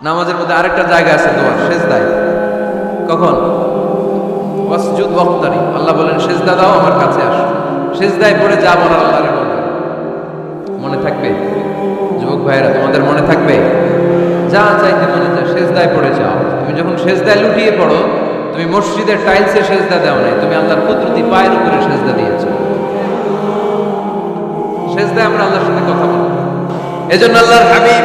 নামাজের মধ্যে আরেকটা জায়গা আছে দোয়া সেজদায়। কখন? আল্লাহ বলেন, সেজদা দাও আমার কাছে আসো। সেজদায় পড়ে যা বলার আল্লাহরে বলবে মনে থাকবে? যুবক ভাইয়েরা, তোমাদের মনে থাকবে? যা চাইতে মনে চায়, সেজদায় পড়ে যাও। তুমি যখন সেজদায় লুটিয়ে পড়ো, তুমি মসজিদের টাইলসে সেজদা দাও নাই, তুমি আল্লাহর কুদরতি পায়ের উপরে সেজদা দিয়েছ। সেজদায় আমরা আল্লাহর সাথে কথা বলি এজন্য আল্লাহর হাবিব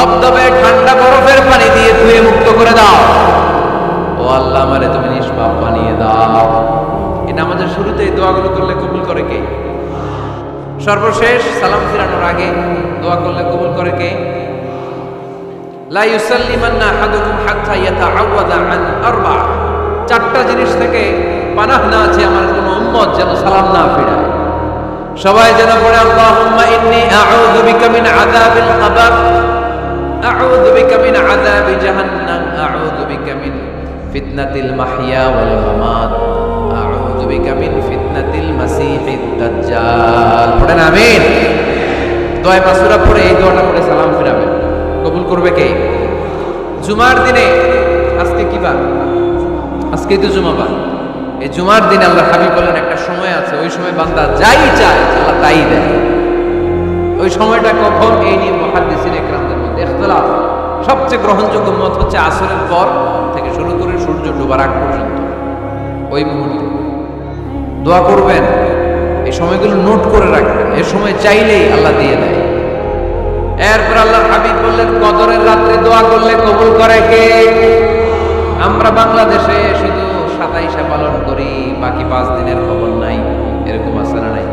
ধবধবে ঠান্ডা বরফের পানি দিয়ে ধুয়ে মুক্ত করে দাও। ও আল্লাহ আমারে তুমি নিষ্পাপ বানিয়ে দাও। এটা আমাদের এই দোয়াগুলো করলে কবুল করে কে? সর্বশেষ সালাম ফিরানোর আগে দোয়া করলে কবুল করে কে? লা ইউসাল্লিমান্না হাত্তা আন আরবা। চারটা জিনিস থেকে পানাহ না আছে আমার কোনো উম্মত যেন সালাম না সবাই যেন পড়ে, আল্লাহুম্মা ইন্নী আউযু বিকা মিন আযাবিল আউযু বিকা মিন আযাবি জাহান্নাম আউযু বিকা মিন ফিতনাতিল মাহইয়া ওয়াল মামাত আউযু বিকা মিন ফিতনাতিল মাসিহিদ দাজ্জাল। পড়েন আমিন। দোয়া মাসুরা পড়ে এই দোয়াটা পড়ে সালাম ফিরাবেন কবুল করবে কে? জুমার দিনে আজকে কি বার? আজকে তো জুমাবার এই জুমার দিনে আল্লাহ হাবিব বলেন, একটা সময় আছে, ওই সময় বান্দা যাই চায়, আল্লাহ তাই দেয়। ওই সময়টা কখন? এই নিয়ে মহাদিসিন একরামদের ইখতলাফ সবচেয়ে গ্রহণযোগ্য মত হচ্ছে আসরের পর থেকে শুরু করে সূর্য ডোবার আগ পর্যন্ত। ওই মুহূর্তে। দোয়া করবেন, এই সময়গুলো নোট করে রাখবেন। এ সময় চাইলেই আল্লাহ দিয়ে দেয়। এরপর আল্লাহ হাবিব বললেন, কদরের রাত্রে দোয়া করলে কবুল করে কে? আমরা বাংলাদেশে শুধু সাতাইশে পালন করি, বাকি পাঁচ দিনের খবর নাই। এরকম না নাই?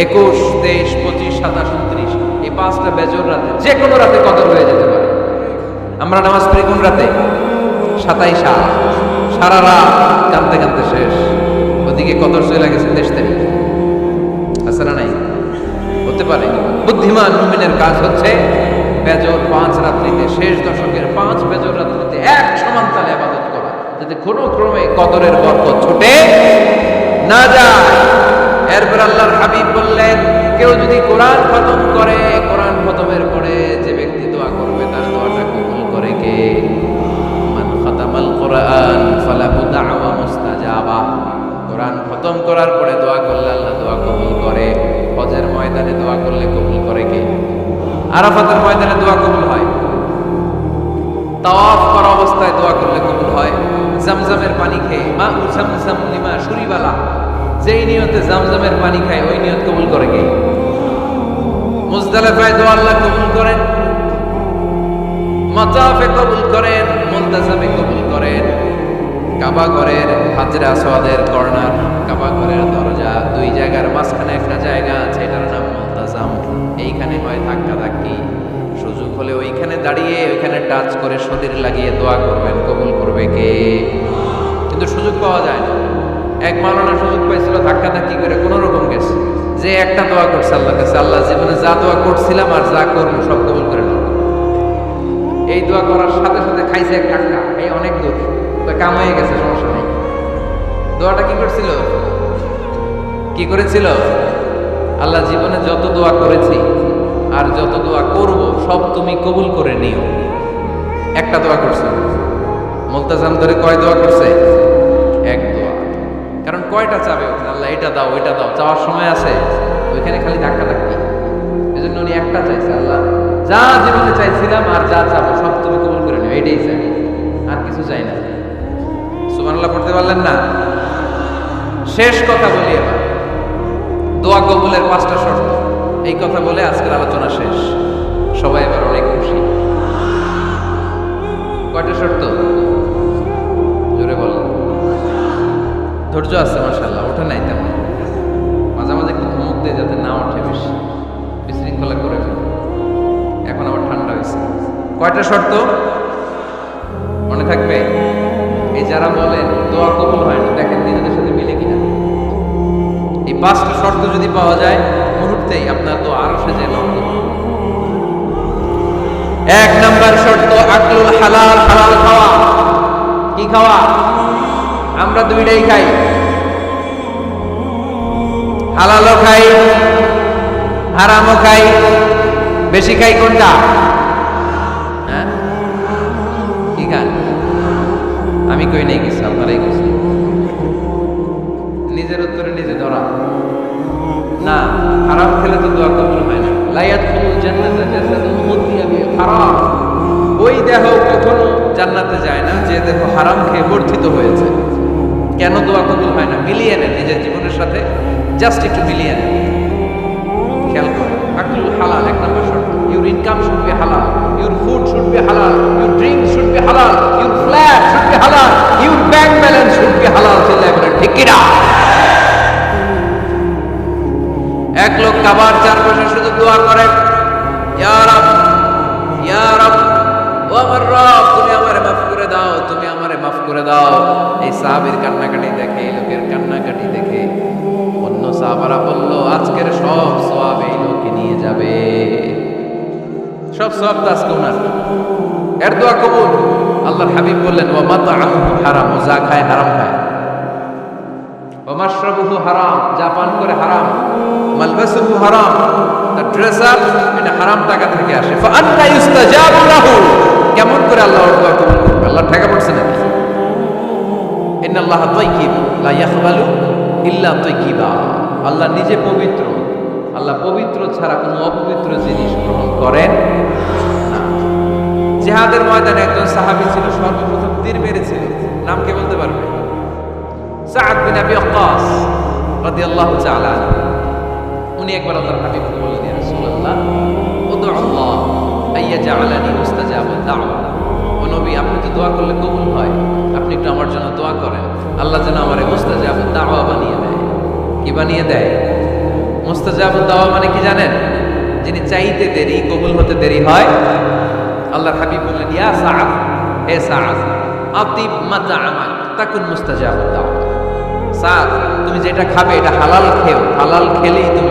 একুশ, তেইশ, পঁচিশ, সাতাশ, উনত্রিশ। পাঁচটা বেজর রাতে, যে কোনো রাতে কদর হয়ে যেতে পারে। আমরা নামাজ পড়ি কোন রাতে? সাতাইশা সারা রাত কাঁদতে কাঁদতে শেষ। ওদিকে কদর চলে গেছে তেইশ তারিখ। আছে নাই? হতে পারে। বুদ্ধিমান মুমিনের কাজ হচ্ছে বেজর পাঁচ রাত্রিতে, শেষ দশকের পাঁচ বেজর রাত্রিতে এক সমান তালে আবাদত করা। যাতে কোনো ক্রমে কদরের বরকত ছুটে না যায়। এরপর আল্লাহর হাবিব বললেন, কেউ যদি কোরআন খতম করে আরাফাতের ময়দানে দোয়া কবুল হয়। তাওয়াফ করা অবস্থায় দোয়া করলে কবুল হয়। জামজামের পানি খেয়ে, মা উজামজাম লিমা সুরিবালা, যেই নিয়তে জামজামের পানি খায়, ওই নিয়ত কবুল করে কে? মুজদালিফায় দোয়া আল্লাহ কবুল করেন। মাতাফে কবুল করেন, মুলতাজামে কবুল করেন। কাবা ঘরের হাজরা আসওয়াদের কর্নার, কাবা ঘরের দরজা দুই জায়গার মাঝখানে একটা জায়গা আছে, এটার নাম মুলতাজাম। এইখানে হয় ধাক্কা। দাঁড়িয়ে ওইখানে টাচ করে শরীর লাগিয়ে দোয়া করবেন, কবুল করবে কে? কিন্তু সুযোগ পাওয়া যায় না। এক মালানা সুযোগ পাইছিল, ধাক্কা ধাক্কি করে, কোনো রকম গেছে। যে একটা দোয়া করছে আল্লাহ কাছে, আল্লাহ জীবনে যা দোয়া করছিলাম আর যা করব সব কবুল করে এই দোয়া করার সাথে সাথে খাইছে এক টাকা এই অনেক দূর। কাম হয়ে গেছে, সমস্যা নেই। দোয়াটা কি করছিল? কি করেছিল? আল্লাহ জীবনে যত দোয়া করেছি আর যত দোয়া করব, সব তুমি কবুল করে নিও। একটা দোয়া করছে। মোলতাজাম ধরে কয় দোয়া করছে? এক দোয়া। কারণ কয়টা চাবে আল্লাহ, এটা দাও, ওইটা দাও। চাওয়ার সময় আছে। ওইখানে খালি ধাক্কা ধাক্কি। এই জন্য উনি একটা চাইছে, আল্লাহ, যা জীবনে চাইছিলাম আর যা চাবো, সব তুমি কবুল করে নিও। এটাই চাই। আর কিছু চাই না। সুবহানাল্লাহ, পড়তে পারলেন না? শেষ কথা বলি এবার। দোয়া কবুলের পাঁচটা শর্ত। এই কথা বলে আজকের আলোচনা শেষ। সবাই এবার অনেক খুশি। কয়টা শর্ত? জোরে বল। ধৈর্য আছে মাসাল্লাহ ওঠে নাই তেমন। মাঝে মাঝে একটু ধমক দিয়ে যাতে না ওঠে বেশি। বিশৃঙ্খলা করে এখন আবার ঠান্ডা হয়েছে। কয়টা শর্ত? মনে থাকবে? এই যারা বলেন, দোয়া কবুল হয় না, দেখেন নিজেদের সাথে মিলে কিনা। এই পাঁচটা শর্ত যদি পাওয়া যায় মুহূর্তেই আপনার দোয়া আরও সেজে লগ্ন এক নাম্বার শর্ত আকলুল হালাল হালাল খাওয়া। কি খাওয়া? আমরা দুইটাই খাই। হালালও খাই, হারামও খাই। বেশি খাই কোনটা? হ্যাঁ? কি খান? আমি কই নাই কিছু, আপনারাই কইছি নিজের উত্তরে নিজে ধরা। না হারাম খেলে তো দোয়া কবুল হয় না। লাইয়াত খুলুল জান্নাতে জাসাদুন মুতিয়া বি হারাম। ওই দেহ কখনো জান্নাতে যায় না, যে দেহ হারাম খেয়ে বর্ধিত হয়েছে। কেন দোয়া কবুল হয় না? মিলিয়ে নেন নিজের জীবনের সাথে জাস্ট একটু মিলিয়ে নেন। খেয়াল করুন আকলুল হালাল, এক নম্বর শর্ত। ইউর ইনকাম শুড বি হালাল ইউর ফুড শুড বি হালাল ইউর ড্রিঙ্ক শুড বি হালাল ইউর ফ্ল্যাট শুড বি হালাল your bank balance should be হালাল চিল্লায় বলে ঠিক কিনা? এক লোক কাবার চারপাশে শুধু দোয়া করে রব তুমি আমারে করে দাও, তুমি আমারে করে দাও। এই কান্নাকাটি দেখে লোকের কান্নাকাটি দেখে অন্য আজকের সব লোকে নিয়ে যাবে। সব সব এর হাবিব বললেন হারাম খায় খায়। হারাম করে হারাম। কেমন করে আল্লাহ আল্লাহ আল্লাহ নিজে পবিত্র। আল্লাহ পবিত্র ছাড়া কোনো অপবিত্র জিনিস গ্রহণ করেন জেহাদের ময়দানে একজন সাহাবী ছিল, সর্বপ্রথম তীর মেরেছিল। নাম কে বলতে পারবে? সাদ আবি রাদিয়াল্লাহু তাআলা। উনি একবার আল্লাহর হাবিবকে বললেন রাসূলুল্লাহ, উদউ আল্লাহ, আইয়াজআলানি মুস্তাজাবাদ দাওয়া ও নবী, আপনি তো দোয়া করলে কবুল হয়। আপনি একটু আমার জন্য দোয়া করেন। আল্লাহ যেন আমারে মুস্তাজাবাদ দাওয়া বানিয়ে দেয়। কি বানিয়ে দেয়? মুস্তাজাবাদ দাওয়া মানে কি জানেন? যিনি চাইতে দেরি, কবুল হতে দেরি হয়। আল্লাহর হাবিব বললেন, ইয়া সাআদ, হে সাআদ আতিব মাতাআমাক তাকুন মুস্তাজাবাদ দাওয়া সাদ তুমি যেটা খাবে এটা হালাল খেও। হালাল খেলেই তুমি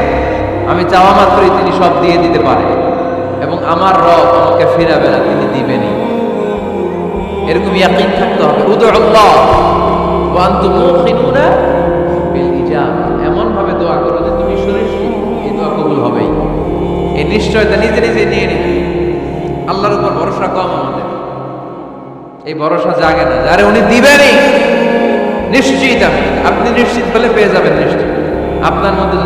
আমি চাওয়া মাত্রই তিনি সব দিয়ে দিতে পারে। এবং আমার রব আমাকে ফিরাবে না, তিনি দিবেনই। এরকম ইয়াকিন থাকতে হবে। উদু আল্লাহ ওয়া বিল ইজাবা এমন ভাবে দোয়া করো যে তুমি এই দোয়া কবুল হবেই। এই নিশ্চয়তা নিজে নিজে নিয়ে আল্লাহর উপর ভরসা কম আমাদের। এই ভরসা জাগে না। যারে উনি দিবেনই, নিশ্চিত আমি। আপনি নিশ্চিত হলে পেয়ে যাবেন নিশ্চিত। আপনার মধ্যে